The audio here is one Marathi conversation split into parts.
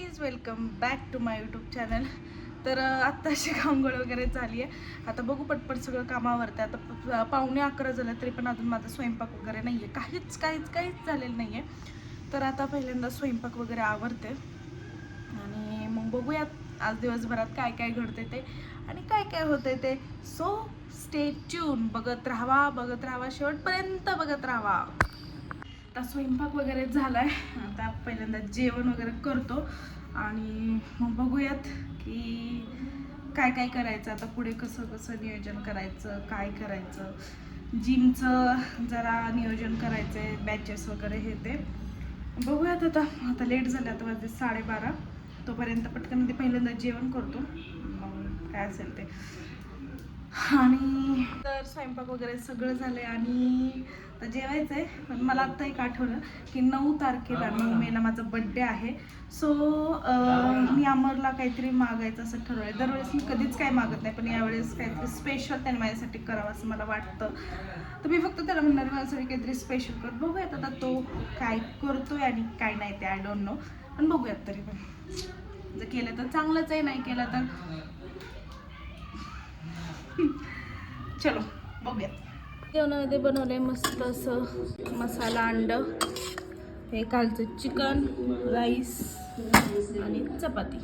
Guys welcome back to my YouTube channel तर अं, आत्ताशी कामगळ वगैरे झाली आहे आता बघू पटपट सगळं कामावरती आता पाहुणे पावणे अकरा झालं तरी पण अजून माझा स्वयंपाक वगैरे नाही आहे काहीच काहीच काहीच झालेलं नाही आहे तर आता पहिल्यांदा स्वयंपाक वगैरे आवरते. आणि मग बघूयात आज दिवसभरात काय काय घडते ते आणि काय काय होते ते. सो स्टे ट्यून बघत राहावा बघत राहावा. शेवटपर्यंत बघत राहावा. आता स्वयंपाक वगैरे झाला आहे आता पहिल्यांदा जेवण वगैरे करतो. आणि मग बघूयात की काय काय करायचं आता पुढे कसं कसं नियोजन करायचं काय करायचं. जिमचं जरा नियोजन करायचं आहे बॅचेस वगैरे हे ते. बघूयात आता. आता लेट झालं आता वाजते साडेबारा. तोपर्यंत पटकन ते पहिल्यांदा जेवण करतो. मग काय असेल ते. आणि तर स्वयंपाक वगैरे सगळं झालंय आणि आता जेवायचं आहे पण मला आत्ता एक आठवलं की नऊ तारखेला नऊ मेला माझा बड्डे आहे. सो मी अमरला काहीतरी मागायचं असं ठरवलं दरवेळेस मी कधीच काय मागत नाही पण यावेळेस काहीतरी स्पेशल त्याने माझ्यासाठी करावं असं मला वाटतं. तर मी फक्त त्याला म्हणणार आहे, माझ्यासाठी काहीतरी स्पेशल कर. बघूयात आता तो काय करतोय आणि काय नाही ते आय डोंट नो पण बघूयात तरी पण. जर केलं तर चांगलंच आहे नाही केलं तर चलो बघूयात जेवणामध्ये बनवलंय मस्त असं मसाला अंड हे कालचं चिकन राईस आणि चपाती.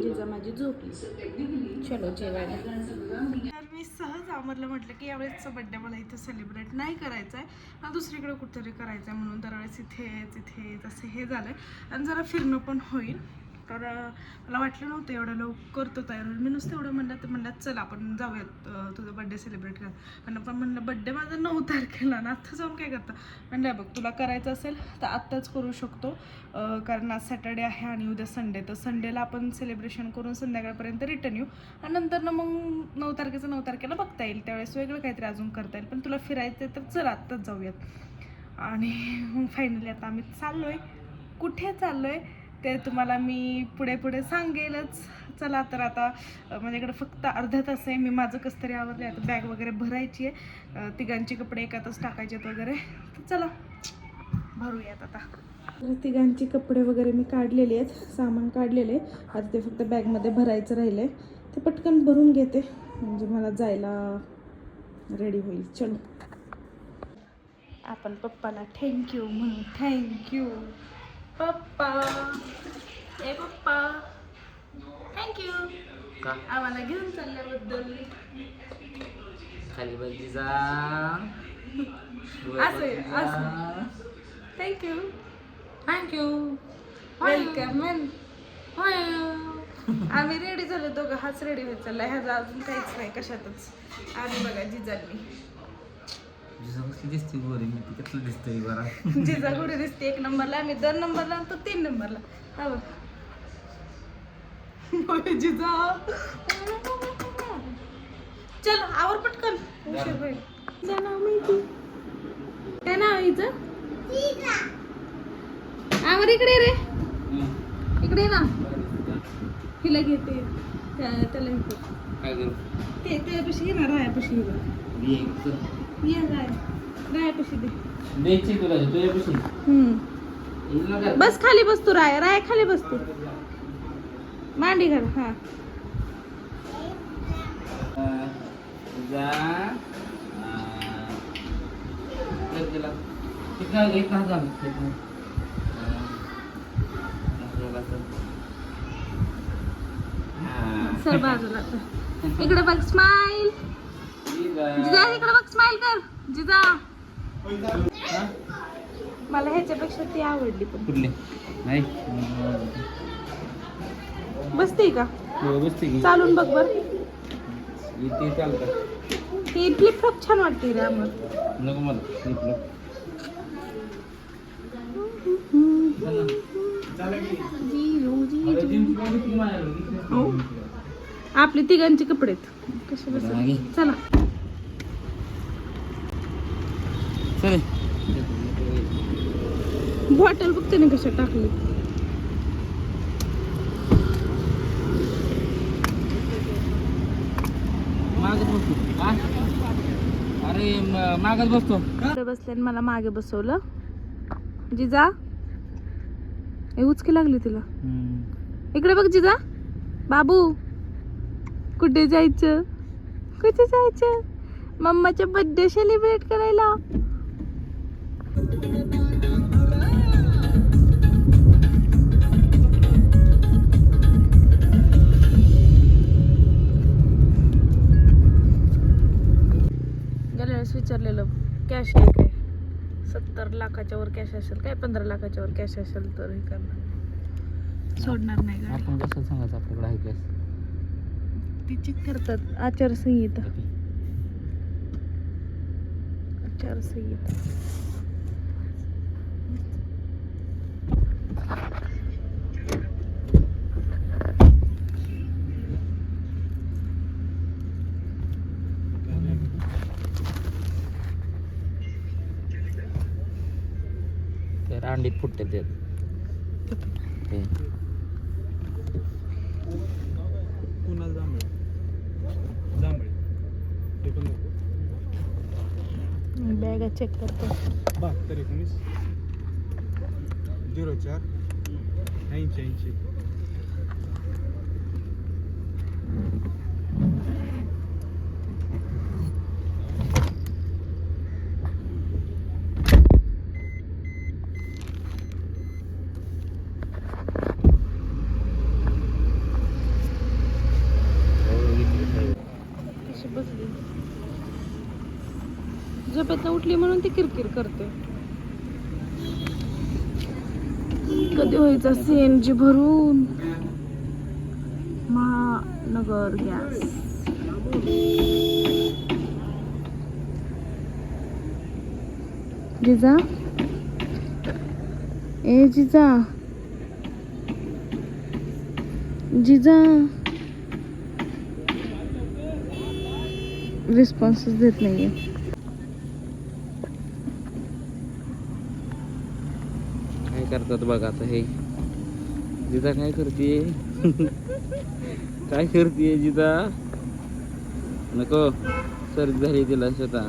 जिजा माझी झोपली. चलो जेवायला. तर मी सहज आवरलं म्हटलं की यावेळेसचा बड्डे मला इथं सेलिब्रेट नाही करायचा आहे मला दुसरीकडे कुठेतरी करायचं आहे म्हणून दरवेळेस इथेच इथेच असं हे झालं आणि जरा फिरणं पण होईल. तर मला वाटलं नव्हतं एवढं लवकर तो तयार होईल. मी नुसतं एवढं म्हणलं तर म्हणलं चल आपण जाऊयात तुझा बड्डे सेलिब्रेट करा पण पण म्हणलं बड्डे माझा नऊ तारखेला ना आत्ता जाऊन काय करतं? म्हणलं बघ तुला करायचं असेल तर आत्ताच करू शकतो कारण आज सॅटर्डे आहे आणि उद्या संडे तर संडेला आपण सेलिब्रेशन करून संध्याकाळपर्यंत रिटर्न येऊ आणि नंतर ना मग नऊ तारखेचं नऊ तारखेला बघता येईल. त्यावेळेस वेगळं काहीतरी अजून करता येईल. पण तुला फिरायचं आहे तर चल आत्ताच जाऊयात. आणि मग फायनली आता आम्ही चाललो आहे कुठे चाललो आहे ते तुम्हाला मी पुढे पुढे सांगेलच. चला तर आता माझ्याकडे फक्त अर्धा तास आहे. मी माझं कसं तरी आवडलं आता बॅग वगैरे भरायची आहे. तिघांचे कपडे एकातच टाकायचे आहेत वगैरे. तर चला भरूयात आता. तर तिघांची कपडे वगैरे मी काढलेले आहेत. सामान काढलेले आहे. आता ते फक्त बॅगमध्ये भरायचं राहिले ते पटकन भरून घेते. म्हणजे मला जायला रेडी होईल. चलो. आपण पप्पाला थँक्यू म्हणू थँक्यू पप्पा. ए पप्पा. थँक्यू का? आम्हाला घेऊन चालल्याबद्दल. खाली बंदीचा असं असं thank you thank you welcome आम्ही रेडी झालो दोघं. हाच रेडी होत चाललाय ह्याचा अजून काहीच नाही कशातच. आणि बघा जिजांनी. तुझं कसली दिसते गोरी मी ती कसलं दिसतोय बरा. जिजा गुढी दिसते एक नंबरला मी दोन नंबरला आणि तो तीन नंबरला. हा बघ. होय, जिजा चल आवर पटकन. उशीर होईल. तिचं नाव माहिती काय नाव आहे हिचं? आवर इकडे रे. इकडे ये ना. हिला घेते. त्या- त्याला घेते काय करू? ते त्यापाशी घे ना रायापाशी घे बरं. मी एक द्यायची तुला तुझ्यापाशी बस खाली बस तू राय. राय खाली बस तू मांडी घाल हा. जा. कितना जा सर बाजूला. इकडे बघ स्माइल जिजा इकडे बघ स्माइल कर. जिजा. मला ह्याच्यापेक्षा ती आवडली पण. कुठले? नाही. बसते का? हो, बसते की. चालून बघ बर. इथे चालतं. ती फ्लिप फ्लॉप छान वाटते रे नको मला. लागली? हो. आपले तिघांचे कपडे आहेत. कसे. चला. चल. बॉटल बघते ना कशा टाकली? अरे मागच बसतो. बसल्याने मला मागे बसवलं. जिजा. उचकी लागली तिला. इकडे बघ जिजा. बाबू. कुठे जायचं? कुठे जायचं? मम्माचा बर्थडे सेलिब्रेट करायला. विचारलेलं कॅश आहे काय? सत्तर लाखाच्या वर कॅश असेल काय? पंधरा लाखाच्या वर कॅश असेल तर हे करणार. सोडणार नाही आपण कसं सांगायचं? आपल्याकडे आहे कॅश ती चेक करतात. आचारसंहिता. आचारसंहिता. ते रांडीत फुटते ते. कुणाला जांभळे? जांभळे. ते पण बॅगा चेक करतो. बहात्तर एकोणीस. झिरो चार. ऐंशी ऐंशी हो, इथे आहे. कशी बसली झोपेतनं उठली म्हणून ती किरकिर करते. कधी व्हायचा सीएनजी भरून महानगर गॅस जिजा? ए जिजा. जिजा. रिस्पॉन्सच देत नाहीये. करतात बघा आता हे. जिजा काय करते काय करते जिजा? नको. सर्दी झाली तिला स्वतः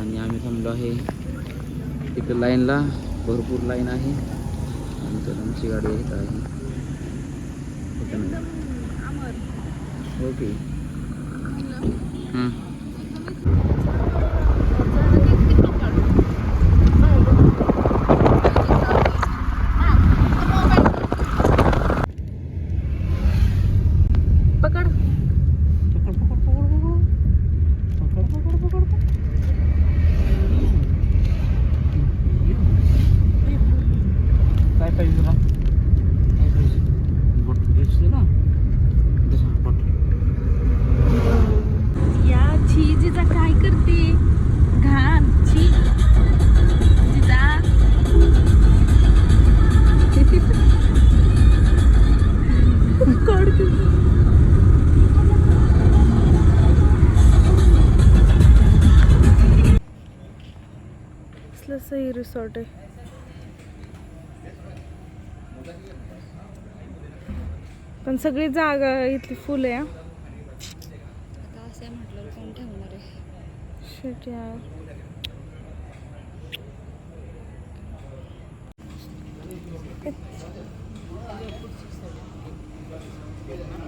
आणि आम्ही थांबलो आहे. तिथं लाईनला. भरपूर लाईन आहे. आणि तर आमची गाडी येत आहे. ओके. हं. પકડ रिसॉर्ट आहे. पण सगळी जागा इथली फुल आहे हा.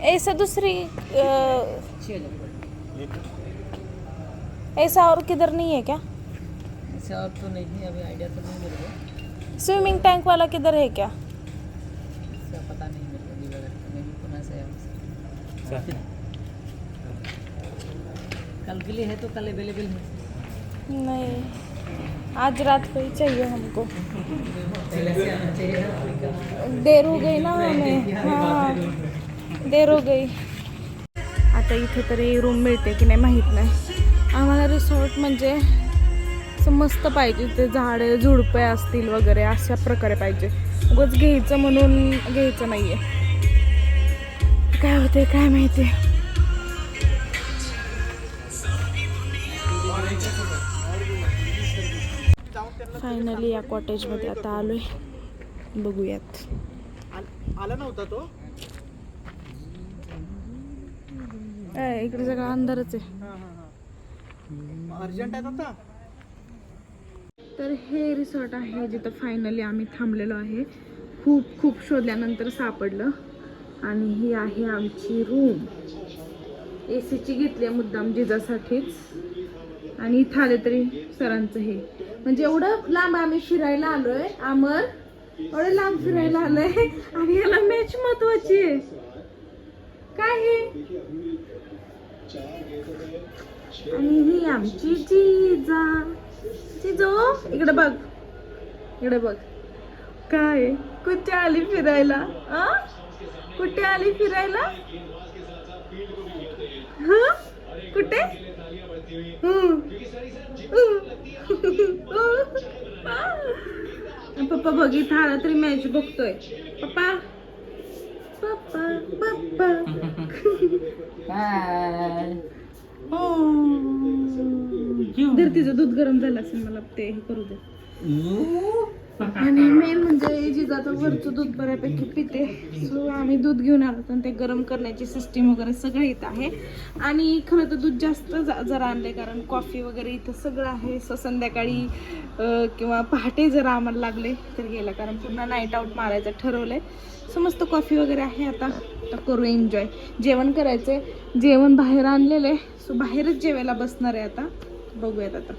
ऐसा दूसरी ऐसा और किधर नहीं है क्या? और तो नहीं अभी आइडिया तो नहीं मेरे को स्विमिंग टैंक वाला किधर है क्या? पता नहीं मेरे को हूँ। कल के लिए है तो कल अवेलेबल है। नहीं आज रात को ही चाहिए हमको। देर हो गई ना हमें। हाँ देर हो गई। आता इथे तरी रूम मिळते की नाही माहीत नाही. आम्हाला रिसॉर्ट म्हणजे असं मस्त पाहिजे ते झाडे झुडपे असतील वगैरे अशा प्रकारे पाहिजे. उगाच घ्यायचं म्हणून घ्यायचं नाहीये. काय होते काय माहिती? फायनली या कॉटेजमध्ये आता आलोय. बघूयात. आला नव्हता तो? इकडे सगळं अंधारच आहे. अर्जंट आहेत आता? तर हे रिसॉर्ट आहे जिथं फायनली आम्ही थांबलेलो आहे. खूप खूप शोधल्यानंतर सापडलं. आणि ही आहे आमची रूम ए सीची घेतली आहे मुद्दाम जिजासाठीच. आणि इथं आले तरी सरांचं हे. म्हणजे एवढं लांब आम्ही फिरायला आहे अमर एवढं लांब फिरायला आलो आहे आणि याला मॅच महत्वाची आहे. काय हे? आणि ही आमची जिजा. जिजो इकडे बघ इकडे बघ काय कुठे आली फिरायला आ कुठे आली फिरायला हा कुठे. पप्पा बघ इथं आला तरी मॅच बघतोय पप्पा पप्पा पप्पा बाय जर तिचं दूध गरम झालं असेल मला ते हे करू दे. आणि मेन म्हणजे जिजाचं वरचं दूध बऱ्यापैकी पिते. सो आम्ही दूध घेऊन आलो आणि ते गरम करण्याची सिस्टीम वगैरे सगळं इथं आहे. आणि खरं तर दूध जास्त जरा आणले कारण कॉफी वगैरे इथं सगळं आहे. सो संध्याकाळी किंवा पहाटे जर आम्हाला लागले तर गेला कारण पुन्हा नाईट आऊट मारायचं ठरवलंय. सो मस्त कॉफी वगैरे आहे आता. आता करू एन्जॉय जेवण करायचंय. जेवण बाहेर आणलेलं आहे. सो बाहेरच जेवायला बसणार आहे आता. बघूयात आता.